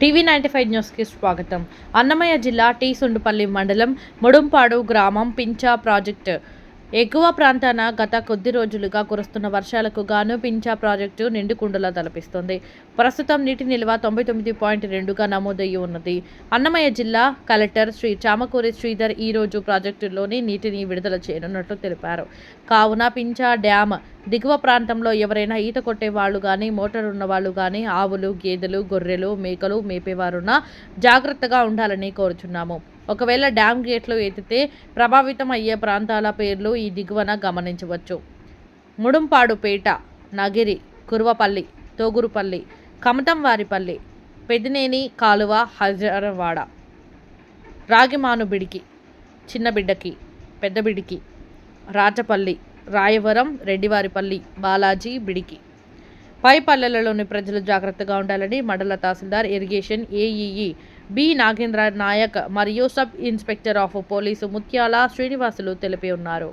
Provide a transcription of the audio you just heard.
TV ninety five న్యూస్కి స్వాగతం. అన్నమయ్య జిల్లా టీ సుండుపల్లి మండలం ముడుంపాడు గ్రామం పించా ప్రాజెక్టు ఎగువ ప్రాంతాన గత కొద్ది రోజులుగా కురుస్తున్న వర్షాలకు గాను పించా ప్రాజెక్టు నిండుకుండలా తలపిస్తుంది. ప్రస్తుతం నీటి నిల్వ తొంభై తొమ్మిది పాయింట్ రెండుగా నమోదయ్యి ఉన్నది. అన్నమయ్య జిల్లా కలెక్టర్ శ్రీ చామకూరి శ్రీధర్ ఈ రోజు ప్రాజెక్టులోని నీటిని విడుదల చేయనున్నట్లు తెలిపారు. కావున పించా డ్యామ్ దిగువ ప్రాంతంలో ఎవరైనా ఈత కొట్టే వాళ్ళు కానీ మోటార్ ఉన్న వాళ్ళు కానీ ఆవులు గేదెలు గొర్రెలు మేకలు మేపేవారున్నా జాగ్రత్తగా ఉండాలని కోరుచున్నాము. ఒకవేళ డ్యామ్ గేట్లు ఎత్తితే ప్రభావితం అయ్యే ప్రాంతాల పేర్లు ఈ దిగువన గమనించవచ్చు. ముడుంపాడుపేట నగిరి కురువపల్లి తోగురుపల్లి కమతంవారిపల్లి పెదినేని కాలువ హజరవాడ. రాగిమానుబిడికి చిన్నబిడ్డకి పెద్దబిడికి రాచపల్లి రాయవరం రెడ్డివారిపల్లి బాలాజీ బిడికి. పై పల్లెలలోని ప్రజలు జాగ్రత్తగా ఉండాలని మండల tahsildar irrigation AEE B Nagendra Nayak మరియు సబ్ ఇన్స్పెక్టర్ ఆఫ్ పోలీసు ముత్యాల శ్రీనివాసులు తెలిపి ఉన్నారు.